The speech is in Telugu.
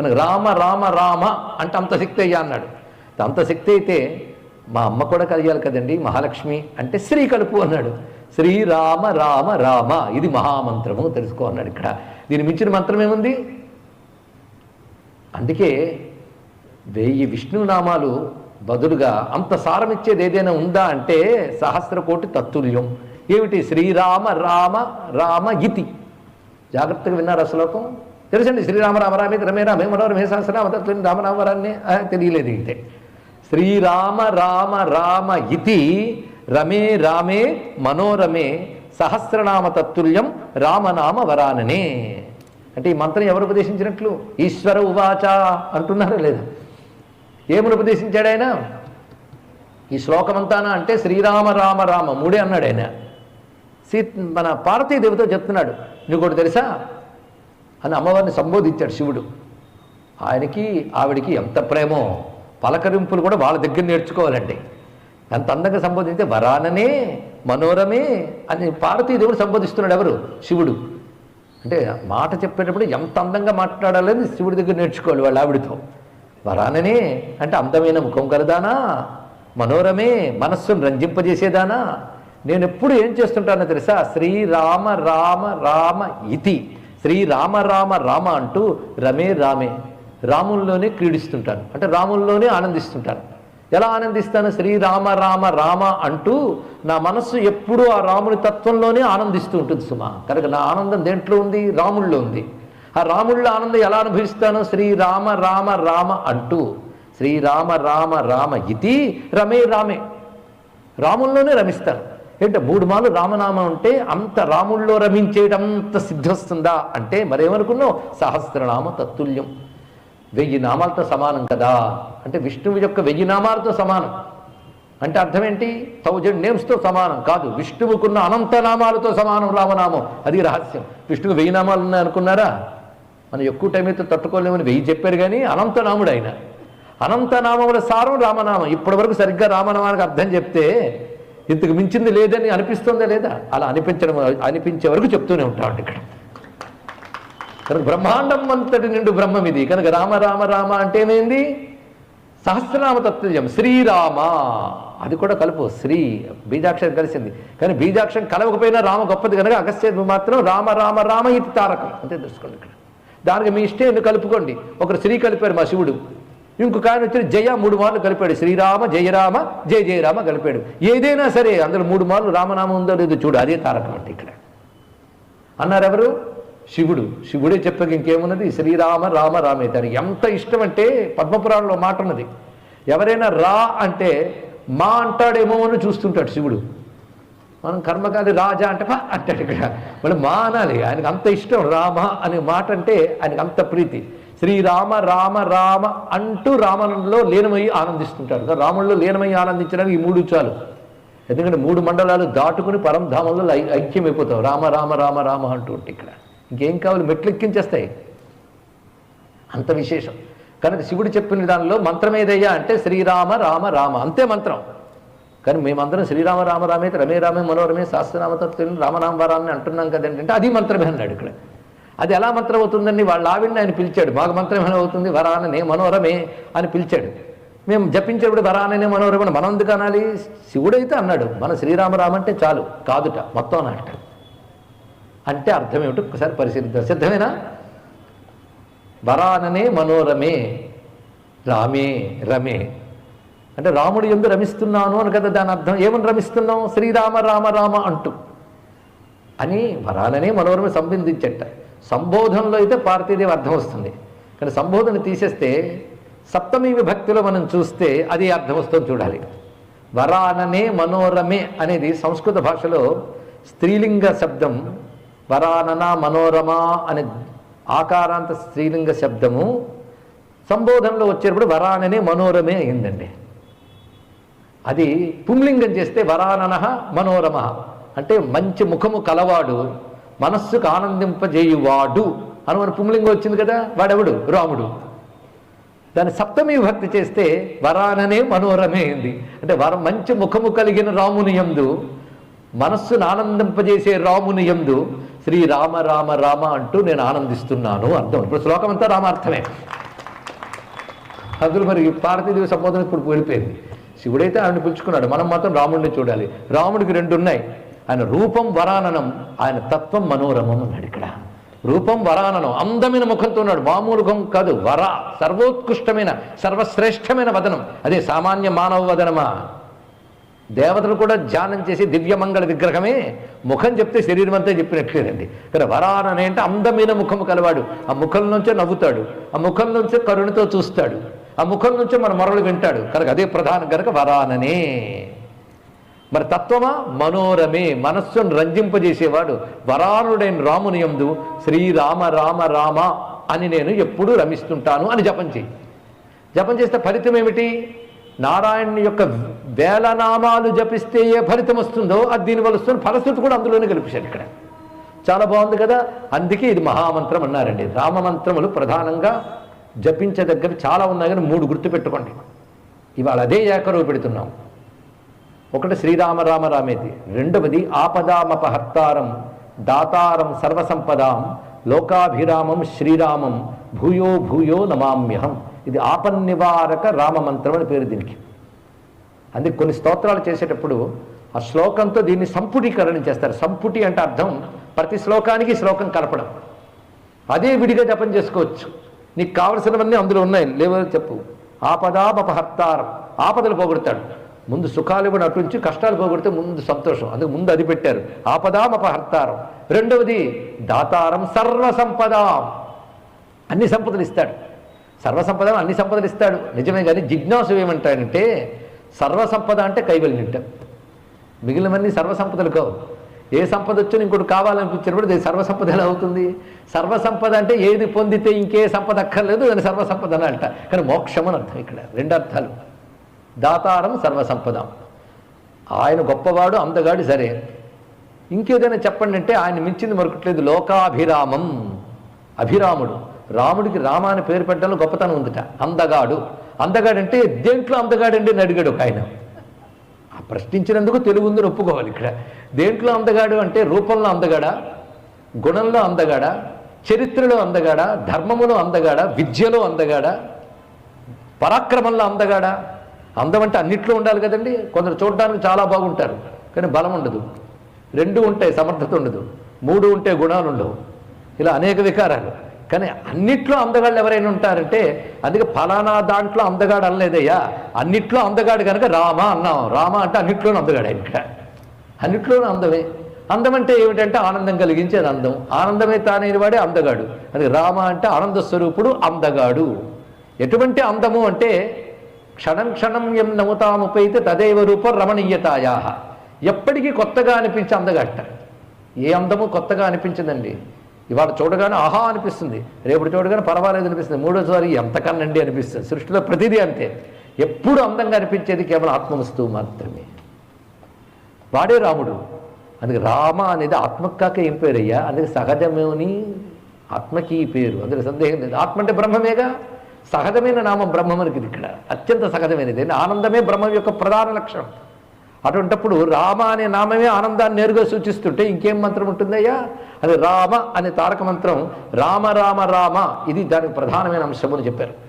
కనుక రామ రామ రామ అంటే అంత శక్తి అయ్యా అన్నాడు. అంత శక్తి అయితే మా అమ్మ కూడా కలిగాలి కదండి మహాలక్ష్మి అంటే శ్రీ కలుపు అన్నాడు. శ్రీరామ రామ రామ ఇది మహామంత్రము తెలుసుకో అన్నాడు ఇక్కడ. దీని మించిన మంత్రం ఏముంది? అందుకే వెయ్యి విష్ణునామాలు బదులుగా అంత సారమిచ్చేది ఏదైనా ఉందా అంటే సహస్ర కోటి తత్తుల్యం. ఏమిటి? శ్రీరామ రామ రామ ఇతి. జాగ్రత్తగా విన్నారు ఆ శ్లోకం? తెలుసండి? శ్రీరామ రామ రామే రమే రామే మనోరమే సహస్రనామ తత్వం రామనామరాన్ని తెలియలేదు అయితే శ్రీరామ రామ రామ ఇతి రమే రామే మనోరమే సహస్రనామ తత్తుల్యం రామనామ వరాననే అంటే ఈ మంత్రం ఎవరు ఉపదేశించినట్లు? ఈశ్వర ఉవాచ అంటున్నారా లేదా? ఏమని ఉపదేశించాడు ఆయన ఈ శ్లోకమంతానా అంటే శ్రీరామ రామ రామ మూడే అన్నాడు ఆయన సీ మన పార్వతీదేవితో చెప్తున్నాడు. నీకు ఒకటి తెలుసా? అని అమ్మవారిని సంబోధించాడు శివుడు. ఆయనకి ఆవిడికి ఎంత ప్రేమో. పలకరింపులు కూడా వాళ్ళ దగ్గర నేర్చుకోవాలండి. ఎంత అందంగా సంబోధించే వరాననే మనోరమే అని పార్వతీదేవుడు సంబోధిస్తున్నాడు ఎవరు? శివుడు. అంటే మాట చెప్పేటప్పుడు ఎంత అందంగా మాట్లాడాలని శివుడి దగ్గర నేర్చుకోవాలి వాళ్ళ ఆవిడతో. వరాననే అంటే అందమైన ముఖం కలదానా? మనోరమే మనస్సును రంజింపజేసేదానా? నేను ఎప్పుడు ఏం చేస్తుంటానో తెలుసా? శ్రీరామ రామ రామ ఇతి. శ్రీ రామ రామ రామ అంటూ రమే రామే. రాముల్లోనే క్రీడిస్తుంటాను అంటే రాముల్లోనే ఆనందిస్తుంటాను ఎలా ఆనందిస్తాను? శ్రీరామ రామ రామ అంటూ నా మనస్సు ఎప్పుడూ ఆ రాముని తత్వంలోనే ఆనందిస్తూ ఉంటుంది సుమా. కనుక నా ఆనందం దేంట్లో ఉంది? రాముల్లో ఉంది. ఆ రాముళ్ళ ఆనందం ఎలా అనుభవిస్తాను? శ్రీరామ రామ రామ అంటూ. శ్రీరామ రామ రామ ఇది రమే రామే. రాముల్లోనే రమిస్తాను ఏంట మూడు మాలు రామనామం అంటే అంత రాముల్లో రమించేటంత సిద్ధి వస్తుందా అంటే మరేమనుకున్నావు? సహస్రనామ తత్తుల్యం. వెయ్యి నామాలతో సమానం కదా. అంటే విష్ణువు యొక్క వెయ్యి నామాలతో సమానం. అంటే అర్థం ఏంటి థౌజండ్ నేమ్స్తో సమానం కాదు. విష్ణువుకున్న అనంత నామాలతో సమానం రామనామం. అది రహస్యం. విష్ణువు వెయ్యి నామాలు ఉన్నాయి అనుకున్నారా? మనం ఎక్కువ టైం అయితే తట్టుకోలేమని వెయ్యి చెప్పారు కానీ అనంతనాముడు ఆయన. అనంతనామముల సారం రామనామం. ఇప్పటి వరకు సరిగ్గా రామనామానికి అర్థం చెప్తే ఇంతకు మించింది లేదని అనిపిస్తుందా లేదా? అలా అనిపించడం అనిపించే వరకు చెప్తూనే ఉంటామండి ఇక్కడ. కనుక బ్రహ్మాండం అంతటి నిండు బ్రహ్మం ఇది. కనుక రామ రామ రామ అంటేనేంది? ఏమైంది సహస్రనామ తత్వం శ్రీరామ. అది కూడా కలుపు. శ్రీ బీజాక్షరం కలిసింది. కానీ బీజాక్షరం కలవకపోయినా రామ గొప్పది కనుక అగస్త్య మాత్రం రామ రామ రామ ఇది తారకం. అంతే తెలుసుకోండి ఇక్కడ. దానికి మీ ఇష్టం కలుపుకోండి. ఒకరు శ్రీ కలిపారు మా శివుడు. ఇంకొక ఆయన వచ్చి జయ మూడు మార్లు కలిపాడు. శ్రీరామ జయరామ జయ జయరామ కలిపాడు. ఏదైనా సరే అందులో మూడు మార్లు రామనామం ఉందో లేదో చూడు అదే తారకం అంటే ఇక్కడ. అన్నారు ఎవరు శివుడు. శివుడే చెప్పక ఇంకేమున్నది? శ్రీరామ రామ రామే రామేతారు ఎంత ఇష్టం అంటే పద్మపురాణంలో మాట ఉన్నది. ఎవరైనా రా అంటే మా అంటాడేమో అని చూస్తుంటాడు శివుడు. మనం కర్మకాలి రాజా అంటే పా అంటాడు ఇక్కడ. మళ్ళీ మా అనాలి. ఆయనకు అంత ఇష్టం. రామ అనే మాట అంటే ఆయనకు అంత ప్రీతి. శ్రీరామ రామ రామ అంటూ రామనంలో లీనమై ఆనందిస్తుంటాడు. రాముల్లో లీనమై ఆనందించడానికి ఈ మూడు చాలు. ఎందుకంటే మూడు మండలాలు దాటుకుని పరంధామంలో ఐక్యమైపోతావు. రామ రామ రామ రామ అంటూ ఉంటే ఇక్కడ. ఇంకేం కావాలి? మెట్లు ఎక్కించేస్తాయి అంత విశేషం. కనుక శివుడు చెప్పిన దానిలో మంత్రం ఏదయ్యా అంటే శ్రీరామ రామ రామ. అంతే మంత్రం. కానీ మేమందరం శ్రీరామ రామ రామే రమే రామే మనోరమే శాస్త్రనామతత్వం రామనామ అంటున్నాం కదండి అంటే అది మంత్రమే అన్నాడు ఇక్కడ. అది ఎలా మంత్రం అవుతుందని వాళ్ళ ఆవిడ్ని ఆయన పిలిచాడు. మాకు మంత్రం ఎలా అవుతుంది వరాననే మనోరమే అని పిలిచాడు. మేము జపించేప్పుడు వరాననే మనోరమని మనం ఎందుకు అనాలి? శివుడైతే అన్నాడు. మన శ్రీరామరామ అంటే చాలు. కాదుట. మొత్తం అన్నట్టు అంటే అర్థం ఏమిటి ఒకసారి పరిశీలిద్దాం. సిద్ధమేనా? వరాననే మనోరమే. రామే రమే. అంటే రాముడు ఎందు రమిస్తున్నాను అని కదా దాని అర్థం. ఏమని రమిస్తున్నాం శ్రీరామ రామ రామ అంటూ. అని వరాలనే మనోరమ సంబంధించట. సంబోధనలో అయితే పార్వతీదేవి అర్థం వస్తుంది. కానీ సంబోధన తీసేస్తే సప్తమి విభక్తిలో మనం చూస్తే అది అర్థం వస్తుంది చూడాలి. వరాననే మనోరమే అనేది సంస్కృత భాషలో స్త్రీలింగ శబ్దం వరానన మనోరమ అనే ఆకారాంత స్త్రీలింగ శబ్దము సంబోధనలో వచ్చేటప్పుడు వరాననే మనోరమే అయిందండి. అది పుంలింగం చేస్తే వరానన మనోరమ అంటే మంచి ముఖము కలవాడు మనస్సుకు ఆనందింపజేయువాడు. అని మన పుంలింగం వచ్చింది కదా వాడెవడు? రాముడు. దాన్ని సప్తమి విభక్తి చేస్తే వరాననే మనోరమే అయింది అంటే వరం మంచి ముఖము కలిగిన రాముని ఎందు మనస్సును ఆనందింపజేసే రాముని ఎందు శ్రీ రామ రామ రామ అంటూ నేను ఆనందిస్తున్నాను అర్థం. ఇప్పుడు శ్లోకం అంతా రామార్థమే. అందులో మరి పార్వతీదేవి సంబోధన ఇప్పుడు వెళ్ళిపోయింది. శివుడైతే ఆవిడని పిలుచుకున్నాడు. మనం మాత్రం రాముడిని చూడాలి. రాముడికి రెండు ఉన్నాయి ఆయన రూపం వరాననం ఆయన తత్వం మనోరమం అన్నాడు ఇక్కడ. రూపం వరాననం అందమైన ముఖంతో ఉన్నాడు. మామూలు కాదు వర సర్వోత్కృష్టమైన సర్వశ్రేష్టమైన వదనం. అదే సామాన్య మానవ వదనమా? దేవతలు కూడా ధ్యానం చేసి దివ్యమంగళ విగ్రహమే. ముఖం చెప్తే శరీరం అంతా చెప్పినట్లేదండి ఇక్కడ వరాననే అంటే అందమైన ముఖము కలవాడు. ఆ ముఖం నుంచే నవ్వుతాడు. ఆ ముఖం నుంచే కరుణతో చూస్తాడు. ఆ ముఖం నుంచే మన మొరలు వింటాడు. కనుక అదే ప్రధానం కనుక వరాననే. మరి తత్వమా? మనోరమే మనస్సును రంజింపజేసేవాడు. వరారుడైన రాముని యందు శ్రీరామ రామ రామ అని నేను ఎప్పుడూ రమిస్తుంటాను అని జపం చేయి. జపం చేస్తే ఫలితం ఏమిటి? నారాయణుని యొక్క వేల నామాలు జపిస్తే ఏ ఫలితం వస్తుందో అది దీనివల్ల వస్తుంది ఫలశ్రుతి కూడా అందులోనే కలిపించాడు ఇక్కడ. చాలా బాగుంది కదా? అందుకే ఇది మహామంత్రం అన్నారండి. రామమంత్రములు ప్రధానంగా జపించదగ్గర చాలా ఉన్నాయి కానీ మూడు గుర్తుపెట్టుకోండి. ఇవాళ అదే ఏకరువు పెడుతున్నాం. ఒకటి శ్రీరామ రామ రామేతి. రెండవది ఆపదామపహర్తారం దాతారం సర్వసంపదాం లోకాభిరామం శ్రీరామం భూయో భూయో నమామ్యహం. ఇది ఆపన్నివారక రామమంత్రం అని పేరు దీనికి. అందుకే కొన్ని స్తోత్రాలు చేసేటప్పుడు ఆ శ్లోకంతో దీన్ని సంపుటీకరణ చేస్తారు. సంపుటి అంటే అర్థం ప్రతి శ్లోకానికి శ్లోకం కలపడం అదే విడిగా జపం చేసుకోవచ్చు. నీకు కావలసినవన్నీ అందులో ఉన్నాయి. లేవో చెప్పు. ఆపదాపహర్తారం ఆపదలు పోగొడతాడు. ముందు సుఖాలు ఇవ్వడం అటుంచి కష్టాలు పోగొడితే ముందు సంతోషం. అందుకు ముందు అది పెట్టారు. ఆపదామపహర్తారం రెండవది దాతారం సర్వసంపదాం అన్ని సంపదలు ఇస్తాడు. సర్వసంపద అన్ని సంపదలు ఇస్తాడు. నిజమే కానీ జిజ్ఞాసు ఏమంటాడంటే సర్వసంపద అంటే కైవల్యం మిగిలినవన్నీ సర్వసంపదలు కావు. ఏ సంపద వచ్చినా ఇంకోటి కావాలనిపించినప్పుడు అది సర్వసంపద ఎలా అవుతుంది? సర్వసంపద అంటే ఏది పొందితే ఇంకే సంపద అక్కర్లేదు దాని సర్వసంపద అని అంట కానీ మోక్షం అని అర్థం ఇక్కడ. రెండు అర్థాలు. దాతారం సర్వసంపద. ఆయన గొప్పవాడు అందగాడు సరే. ఇంకేదైనా చెప్పండి అంటే ఆయన మించింది మరొకట్లేదు లోకాభిరామం. అభిరాముడు. రాముడికి రామ అని పేరు పెట్టడంలో గొప్పతనం ఉందిట. అందగాడు. అందగాడంటే దేంట్లో అందగాడండి అని అడిగాడు ఒక ఆయన. ప్రశ్నించినందుకు తెలుగు ఉందని ఒప్పుకోవాలి ఇక్కడ. దేంట్లో అందగాడు అంటే రూపంలో అందగాడా గుణంలో అందగాడా చరిత్రలో అందగాడా ధర్మములో అందగాడా విద్యలో అందగాడా పరాక్రమంలో అందగాడా? అందం అంటే అన్నిట్లో ఉండాలి కదండి. కొందరు చూడడానికి చాలా బాగుంటారు కానీ బలం ఉండదు. రెండు ఉంటాయి సమర్థత ఉండదు. మూడు ఉంటే గుణాలు ఉండవు. ఇలా అనేక వికారాలు. కానీ అన్నిట్లో అందగాళ్ళు ఎవరైనా ఉంటారంటే అందుకే ఫలానా దాంట్లో అందగాడు అనలేదయ్యా. అన్నిట్లో అందగాడు కనుక రామ అన్నాం. రామ అంటే అన్నిట్లోనూ అందగాడు ఆయన ఇక్కడ. అన్నిట్లోనూ అందమే. అందం అంటే ఏమిటంటే ఆనందం కలిగించేది అందం. ఆనందమే తానైన వాడే అందగాడు. అది రామ అంటే ఆనంద స్వరూపుడు అందగాడు. ఎటువంటి అందము అంటే క్షణం క్షణం ఎం నవ్వుతాముపైతే తదేవ రూపం రమణీయతాయా. ఎప్పటికీ కొత్తగా అనిపించే అందగట్ట ఏ అందము కొత్తగా అనిపించదండి. ఇవాళ చూడగానే ఆహా అనిపిస్తుంది. రేపు చూడగానే పర్వాలేదు అనిపిస్తుంది. మూడోసారి ఎంతకన్నండి అనిపిస్తుంది. సృష్టిలో ప్రతిదీ అంతే. ఎప్పుడు అందంగా అనిపించేది కేవలం ఆత్మవస్తువు మాత్రమే. వాడే రాముడు. అందుకే రామ అనేది ఆత్మకాక ఏం పేరయ్యా? అందుకే సహజమేని ఆత్మకి ఈ పేరు. అందులో సందేహం లేదు. ఆత్మ అంటే బ్రహ్మమేగా? సహజమైన నామం బ్రహ్మమనికి ఇది ఇక్కడ. అత్యంత సహజమైనది. ఆనందమే బ్రహ్మం యొక్క ప్రధాన లక్షణం. అటువంటప్పుడు రామ అనే నామమే ఆనందాన్ని నేరుగా సూచిస్తుంటే ఇంకేం మంత్రం ఉంటుందయ్యా? అది రామ అనే తారక మంత్రం రామ రామ రామ. ఇది దానికి ప్రధానమైన అంశము అని చెప్పారు.